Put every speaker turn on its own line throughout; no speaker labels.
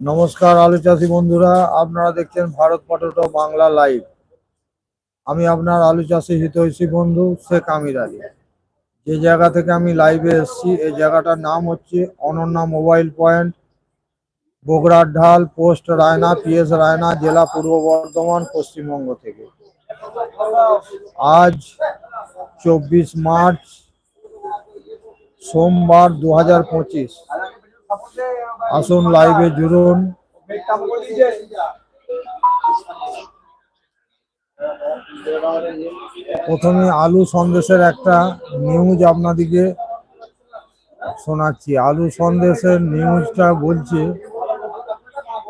নমস্কার আলু চাষি বন্ধুরা, আপনারা দেখছেন ভারত পটেটো বাংলা লাইভ। আমি আপনার আলু চাষি হিতৈষী বন্ধু শেখ আমির আলী। যে জায়গা থেকে আমি লাইভে এসেছি, এই জায়গাটার নাম হচ্ছে অনন্যা মোবাইল পয়েন্ট, বগুড়ার ঢাল, পোস্ট রায়না, পিএস রায়না, জেলা পূর্ব বর্ধমান, পশ্চিমবঙ্গ থেকে। আজ চব্বিশ মার্চ সোমবার দু হাজার পঁচিশ। আসুন লাইভে জুড়ুন। প্রথমে আলু সন্দেশের একটা নিউজ আপনাদিকে শোনাচ্ছি। আলু সন্দেশের নিউজটা বলছে,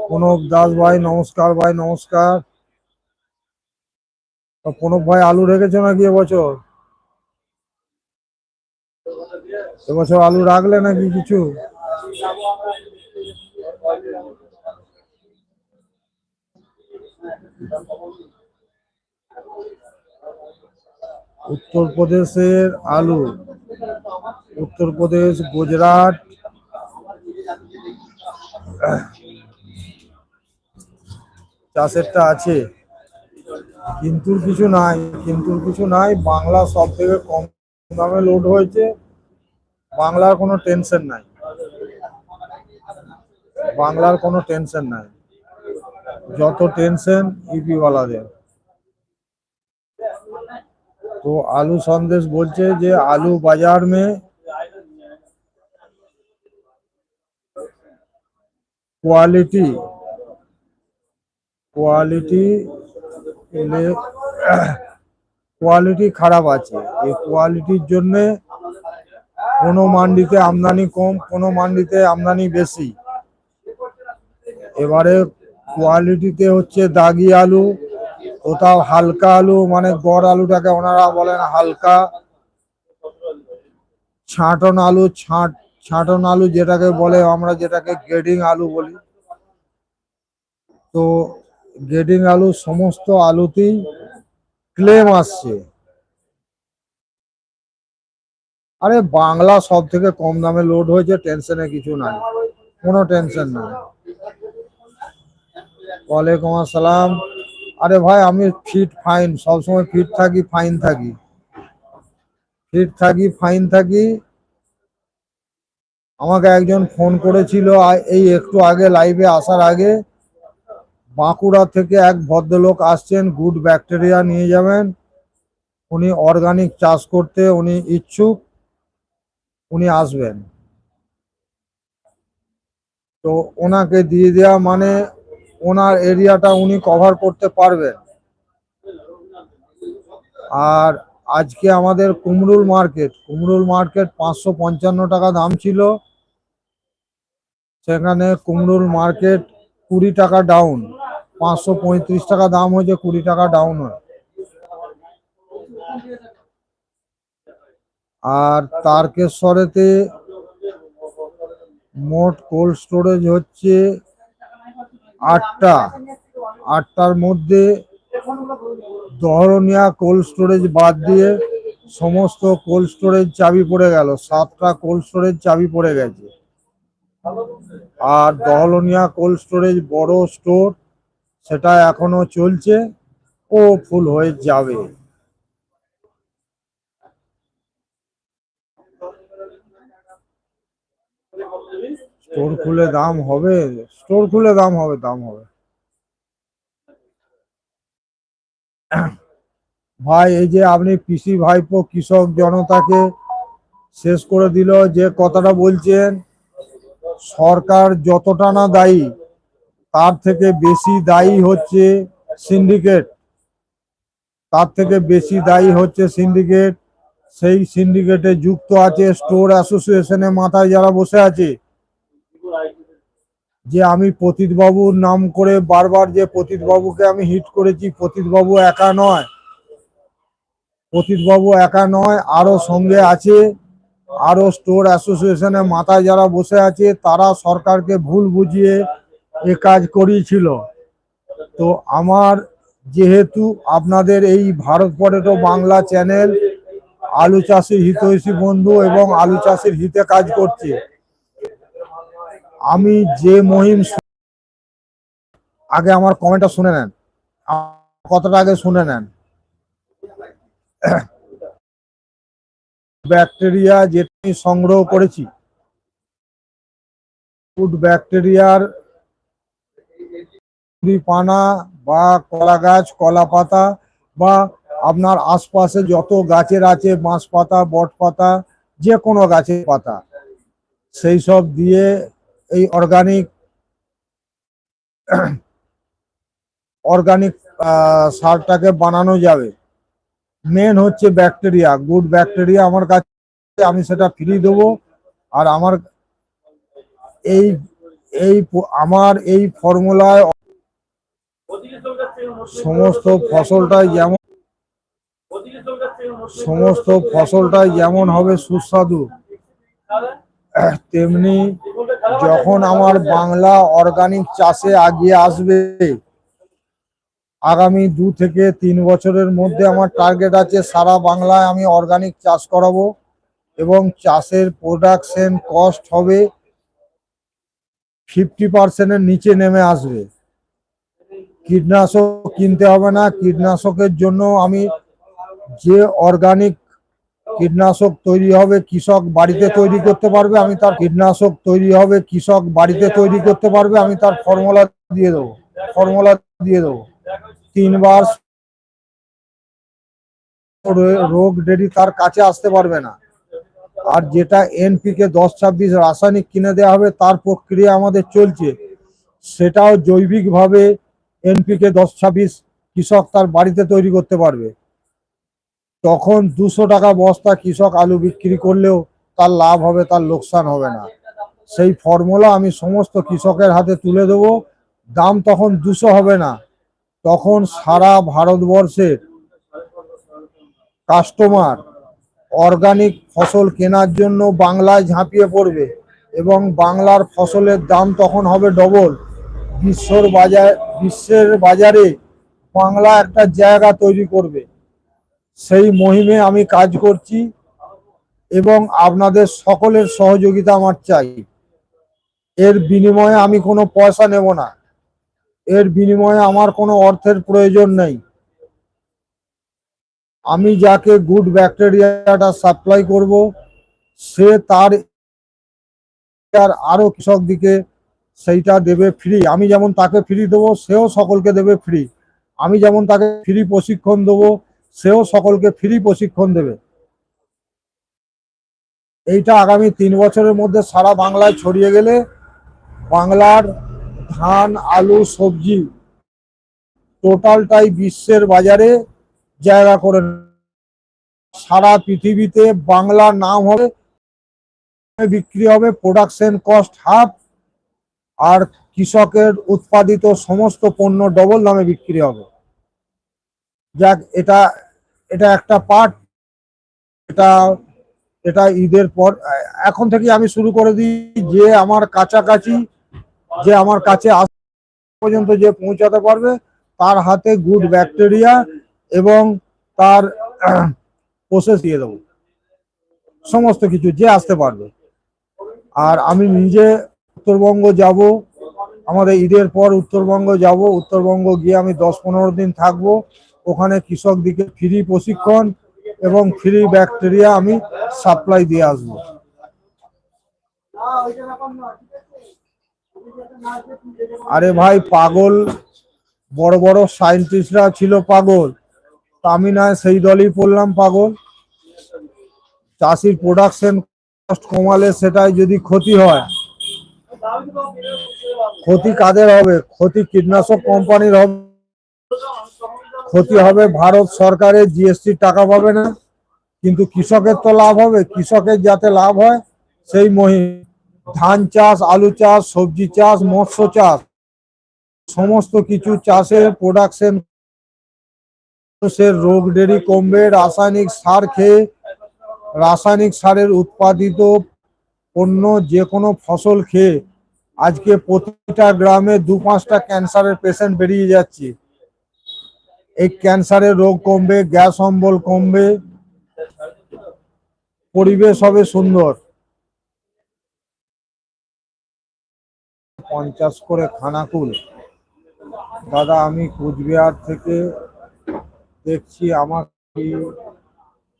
প্রণব দাস ভাই, নমস্কার ভাই, নমস্কার। প্রণব ভাই আলু রেখেছো নাকি এবছর? এবছর আলু রাখলে নাকি কিছু? উত্তরপ্রদেশের আলু, উত্তরপ্রদেশ, গুজরাট, চাষেরটা আছে। কিন্তু কিছু নাই, কিন্তু কিছু নাই, বাংলা সব থেকে কম দামে লোড হয়েছে। বাংলার কোনো টেনশন নাই বাংলার কোনো টেনশন নাই যত টেনশন ইপিওয়ালাদের তো आलू संदेश বলছে যে आलू बाजार में क्वालिटी কোয়ালিটি কোয়ালিটি খারাপ আছে এই কোয়ালিটির জন্য কোনো মান্ডিতে আমদানি কম, কোনো মান্ডিতে আমদানি বেশি। এবারে কোয়ালিটিতে হচ্ছে দাগি আলু, কোথাও হালকা আলু মানে গড় আলুটাকে ওনারা বলেন হালকা। ছাঁটন আলু, ছাঁট, ছাঁটন আলু যেটাকে বলে, আমরা যেটাকে গ্রেডিং আলু বলি। তো গ্রেডিং আলু সমস্ত আলুতেই ক্লেম আসছে। আরে বাংলা সব থেকে কম দামে লোড হয়েছে টেনশনে কিছু নাই। কোনো টেনশন নাই। ওয়ালাইকুম আসসালাম। আরে ভাই, আমি ফিট ফাইন সবসময় ফিট থাকি ফাইন থাকি। ফিট থাকি ফাইন থাকি। আমাকে একজন ফোন করেছিল এই একটু আগে লাইভে আসার আগে। বাঁকুড়া থেকে এক ভদ্রলোক আসছেন গুড ব্যাকটেরিয়া নিয়ে যাবেন। উনি অর্গানিক চাষ করতে, উনি ইচ্ছুক। উনি আসবেন। তো ওনাকে দিয়ে দেওয়া মানে ওনার এরিয়াটা উনি কভার করতে পারবেন। আর আজকে আমাদের কুমরুল মার্কেট কুমরুল মার্কেট পাঁচশো পঞ্চান্ন টাকা দাম ছিল। সেখানে কুমরুল মার্কেট কুড়ি টাকা ডাউন পাঁচশো পঁয়ত্রিশ টাকা দাম হয়েছে, কুড়ি টাকা ডাউন হয়। আর তারকেশ্বরেতে মোট কোল্ড স্টোরেজ হচ্ছে আটটা। আটটার মধ্যে দহরনিয়া কোল্ড স্টোরেজ বাদ দিয়ে সমস্ত কোল্ড স্টোরেজ চাবি পড়ে গেল। সাতটা কোল্ড স্টোরেজ চাবি পড়ে গেছে। আর দহলনিয়া কোল্ড স্টোরেজ বড় স্টোর, সেটা এখনও চলছে ও ফুল হয়ে যাবে। স্টোর খুলে দাম হবে স্টোর খুলে দাম হবে দাম হবে। ভাই, এই যে আপনি পিসি ভাইপো কৃষক জনতাকে শেষ করে দিল যে কথাটা বলছেন, সরকার যতটা না দায়ী, তার থেকে বেশি দায়ী হচ্ছে সিন্ডিকেট তার থেকে বেশি দায়ী হচ্ছে সিন্ডিকেট সেই সিন্ডিকেটে যুক্ত আছে স্টোর অ্যাসোসিয়েশনের মাথায় যারা বসে আছে যে আমি পতিত বাবুর নাম করে বারবার যে পতিত বাবুকে আমি হিট করেছি পতিত বাবু একা নয়। পতিত বাবু একা নয়, আরও সঙ্গে আছে, আরও স্টোর অ্যাসোসিয়েশনের মাথায় যারা বসে আছে, তারা সরকারকে ভুল বুঝিয়ে এ কাজ করিয়েছিল। তো আমার যেহেতু আপনাদের এই ভারত পটেটো বাংলা চ্যানেল আলু চাষির হিতৈষী বন্ধু এবং আলু চাষির হিতে কাজ করছে আমি যে মহিম আগে আমার কমেন্টটা শুনে নেন। কথাটা আগে শুনে নেন। ব্যাকটেরিয়া যেটা সংগ্রহ করেছি। ফুড ব্যাকটেরিয়ার পানা বা কলা গাছ, কলা পাতা বা আপনার আশপাশে যত গাছের আছে বাঁশ পাতা বট পাতা যে কোনো গাছের পাতা, সেই সব দিয়ে এই অর্গানিক অর্গানিক সারটাকে বানানো যাবে। মেন হচ্ছে ব্যাকটেরিয়া গুড ব্যাকটেরিয়া আমার কাছে, আমি সেটা ফ্রি দেবো। আর আমার এই এই আমার এই ফর্মুলায় সমস্ত ফসলটাই যেমন, সমস্ত ফসলটাই যেমন হবে সুস্বাদু। তেমনি যখন আমার বাংলা অর্গানিক চাষে আগিয়ে আসবে, আগামী দু থেকে তিন বছরের মধ্যে আমার টার্গেট আছে সারা বাংলায় আমি অর্গানিক চাষ করাবো এবং চাষের প্রোডাকশন কস্ট হবে ফিফটি পার্সেন্টের নিচে নেমে আসবে। কীটনাশক কিনতে হবে না, কীটনাশকের জন্য আমি যে অর্গানিক কীটনাশক তৈরি হবে, কৃষক বাড়িতে তৈরি করতে পারবে, আমি তার কীটনাশক তৈরি হবে, কৃষক বাড়িতে তৈরি করতে পারবে, আমি তার ফর্মুলা দিয়ে দেবো, ফর্মুলা দিয়ে দেবো। তিনবার রোগ ডেডি তার কাছে আসতে পারবে না। আর যেটা এনপিকে দশ ছাব্বিশ রাসায়নিক কিনে দেওয়া হবে, তার প্রক্রিয়া আমাদের চলছে। সেটাও জৈবিকভাবে এনপিকে দশ ছাব্বিশ কৃষক তার বাড়িতে তৈরি করতে পারবে। তখন দুশো টাকা বস্তা কৃষক আলু বিক্রি করলেও তার লাভ হবে, তার লোকসান হবে না। সেই ফর্মুলা আমি সমস্ত কৃষকের হাতে তুলে দেবো। দাম তখন দুশো হবে না। তখন সারা ভারতবর্ষের কাস্টমার অর্গানিক ফসল কেনার জন্য বাংলায় ঝাঁপিয়ে পড়বে এবং বাংলার ফসলের দাম তখন হবে ডবল বিশ্বর বাজার বিশ্বের বাজারে বাংলা একটা জায়গা তৈরি করবে। সেই মহিমে আমি কাজ করছি এবং আপনাদের সকলের সহযোগিতা আমার চাই। এর বিনিময়ে আমি কোনো পয়সা নেব না। এর বিনিময়ে আমার কোনো অর্থের প্রয়োজন নেই। আমি যাকে গুড ব্যাকটেরিয়াটা সাপ্লাই করব, সে তার আর আরও কৃষক দিকে সেইটা দেবে ফ্রি। আমি যেমন তাকে ফ্রি দেবো, সেও সকলকে দেবে ফ্রি। আমি যেমন তাকে ফ্রি প্রশিক্ষণ দেবো সেও সকলকে ফ্রি প্রশিক্ষণ দেবে। এইটা আগামী তিন বছরের মধ্যে সারা বাংলায় ছড়িয়ে গেলে বাংলার ধান, আলু, সবজি টোটালটাই বিশ্বের বাজারে জায়গা করে সারা পৃথিবীতে বাংলা নাম হবে বিক্রি হবে প্রোডাকশন কস্ট হাফ আর কৃষকের উৎপাদিত সমস্ত পণ্য ডবল দামে বিক্রি হবে। যাক, এটা এটা একটা পার্ট এটা এটা ঈদের পর, এখন থেকে আমি শুরু করে দিই যে আমার কাছাকাছি, যে আমার কাছে আস পর্যন্ত যে পৌঁছাতে পারবে, তার হাতে গুড ব্যাকটেরিয়া এবং তার প্রসেস দিয়ে দেবো। সমস্ত কিছু যে আসতে পারবে। আর আমি নিজে উত্তরবঙ্গ যাব, আমাদের ঈদের পর উত্তরবঙ্গ যাব, উত্তরবঙ্গ গিয়ে আমি দশ পনেরো দিন থাকব। ওখানে কৃষক দিকে ফ্রি প্রশিক্ষণ এবং ফ্রি ব্যাকটেরিয়া আমি সাপ্লাই দিয়ে আসব। আরে ভাই, পাগল। বড় বড় সায়েন্টিস্টরা ছিল পাগল। আমি না সেই দলই পড়লাম পাগল। চাষির প্রোডাকশন কস্ট কমালে সেটাই যদি ক্ষতি হয়। ক্ষতি কাদের হবে? ক্ষতি কীটনাশক কোম্পানির হবে। ক্ষতি হবে, ভারত সরকারের জিএসটি টাকা পাবে না, কিন্তু কৃষকের তো লাভ হবে। কৃষকের যাতে লাভ হয়, সেই মহিম ধান চাষ, আলু চাষ, সবজি চাষ, মৎস্য চাষ, সমস্ত কিছু চাষের প্রোডাকশন রোগ দেরি কমবে, রাসায়নিক সার খেয়ে রাসায়নিক সারের উৎপাদিত পণ্য যে কোনো ফসল খেয়ে আজকে প্রতিটা গ্রামে দু পাঁচটা ক্যান্সারের পেশেন্ট বেরিয়ে যাচ্ছে। এই ক্যান্সারের রোগ কমবে, গ্যাস অম্বল কমবে, পরিবেশ হবে সুন্দর। পঞ্চাশ করে খানাকুল। দাদা, আমি কুচবিহার থেকে দেখছি আমাকে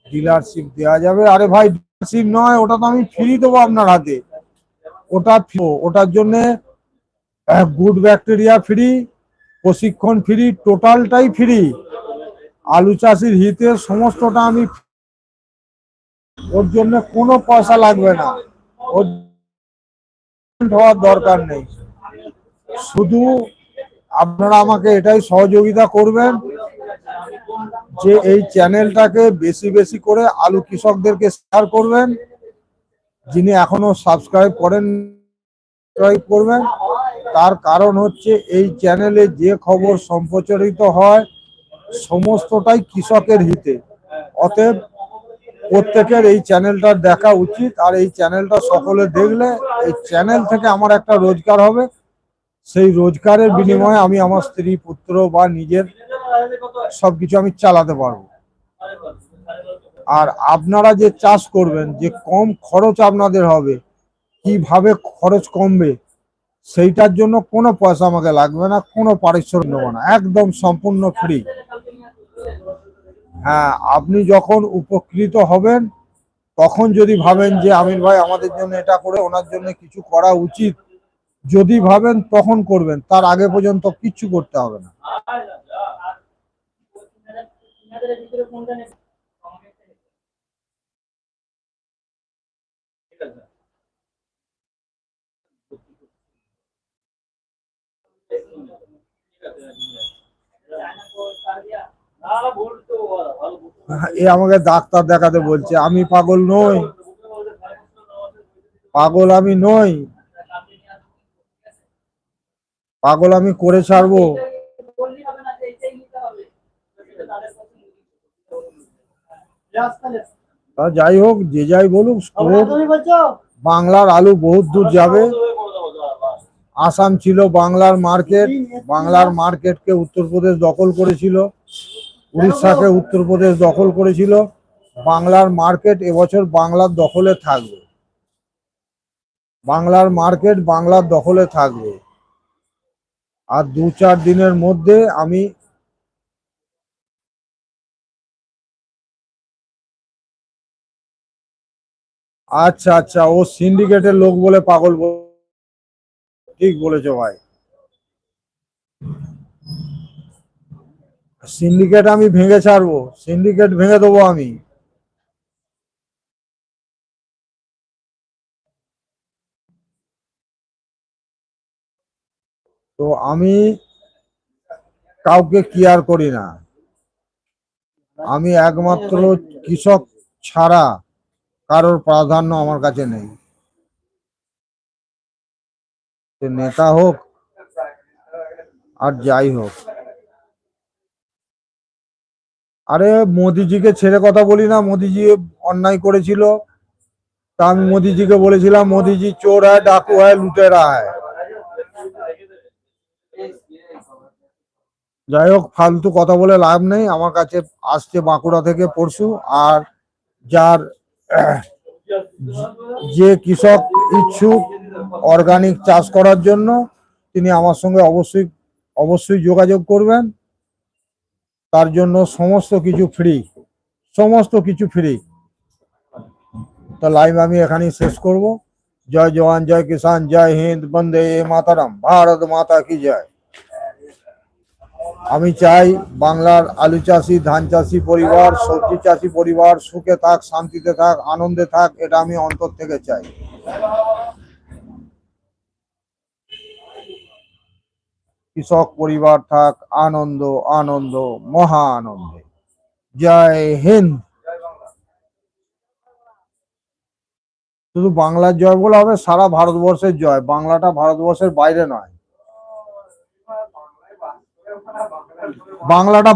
ডিলারশিপ দেওয়া যাবে। আরে ভাই, ডিলারশিপ নয়, ওটা তো আমি ফ্রি দেবো আপনার হাতে। ওটা ওটার জন্যে গুড ব্যাকটেরিয়া ফ্রি প্রশিক্ষণ ফ্রি, টোটালটাই ফ্রি। আলু চাষির হিতে সমস্তটা আমি ওর জন্য কোনো পয়সা লাগবে না। ওর হওয়ার দরকার নেই। শুধু আপনারা আমাকে এটাই সহযোগিতা করবেন যে এই চ্যানেলটাকে বেশি বেশি করে আলু কৃষকদেরকে শেয়ার করবেন। যিনি এখনও সাবস্ক্রাইব করেন করবেন। তার কারণ হচ্ছে এই চ্যানেলে যে খবর সম্প্রচারিত হয়, সমস্তটাই কৃষকের হিতে। অতএব প্রত্যেকের এই চ্যানেলটা দেখা উচিত, আর এই চ্যানেলটা সকলে দেখলে এই চ্যানেল থেকে আমার একটা রোজগার হবে। সেই রোজগারের বিনিময়ে আমি আমার স্ত্রী, পুত্র বা নিজের সবকিছু আমি চালাতে পারব। আর আপনারা যে চাষ করবেন, যে কম খরচ আপনাদের হবে, কীভাবে খরচ কমবে সেইটার জন্য কোনো পয়সা আমাকে লাগবে না, কোনো পারিশ্রমিক নেব না, একদম সম্পূর্ণ ফ্রি হ্যাঁ আপনি যখন উপকৃত হবেন, তখন যদি ভাবেন যে আমির ভাই আমাদের জন্য এটা করে, ওনার জন্য কিছু করা উচিত, যদি ভাবেন তখন করবেন, তার আগে পর্যন্ত কিচ্ছু করতে হবে না। এ আমাকে ডাক্তার দেখাতে বলছে আমি পাগল নই। পাগল আমি নই। পাগল আমি করে ছাড়বো। যাই হোক যে যাই বলুক বাংলার আলু বহুত দূর যাবে। আসাম ছিল বাংলার মার্কেট, বাংলার মার্কেটকে উত্তরপ্রদেশ দখল করেছিল, উড়িষ্যাকে উত্তরপ্রদেশ দখল করেছিল, বাংলার মার্কেট এবছর বাংলার দখলে থাকবে। বাংলার মার্কেট বাংলার দখলে থাকবে। আর দু চার দিনের মধ্যে আমি আচ্ছা আচ্ছা ও সিন্ডিকেটের লোক বলে পাগল ঠিক বলেছ ভাই। সিন্ডিকেট আমি ভেঙে ছাড়বো সিন্ডিকেট ভেঙে দেবো আমি। তো আমি কাউকে কেয়ার করি না। আমি একমাত্র কৃষক ছাড়া কারোর প্রাধান্য আমার কাছে নেই। সে নেতা হোক আর যাই হোক। আরে মোদিজিকে ছেড়ে কথা বলি না, মোদিজি অন্যায় করেছিল। তা আমি মোদিজিকে বলেছিলাম, মোদিজি চোর হয়, ডাকু হয়, লুটেরা হয়। যাই হোক, ফালতু কথা বলে লাভ নেই। আমার কাছে আসছে বাঁকুড়া থেকে পরশু, আর যার যে কৃষক ইচ্ছুক অর্গানিক চাষ করার জন্য তিনি আমার সঙ্গে অবশ্যই অবশ্যই যোগাযোগ করবেন। তার জন্য সমস্ত কিছু ফ্রি সমস্ত কিছু ফ্রি তো লাইভ আমি এখানেই শেষ করব। জয় জওয়ান, জয় কিষান জয় হিন্দ, বন্দে মাতারাম, ভারত মাতা কি জয়। আমি চাই বাংলার আলু চাষি, ধান চাষি পরিবার, সবজি চাষি পরিবার সুখে থাক, শান্তিতে থাক, আনন্দে থাক, এটা আমি অন্তর থেকে চাই। কৃষক পরিবার থাক, আনন্দ আনন্দ, মহা আনন্দে। জয় হিন্দ। শুধু বাংলার জয় বলে হবে, সারা ভারতবর্ষের জয়। বাংলাটা ভারতবর্ষের বাইরে নয়। বাংলাটা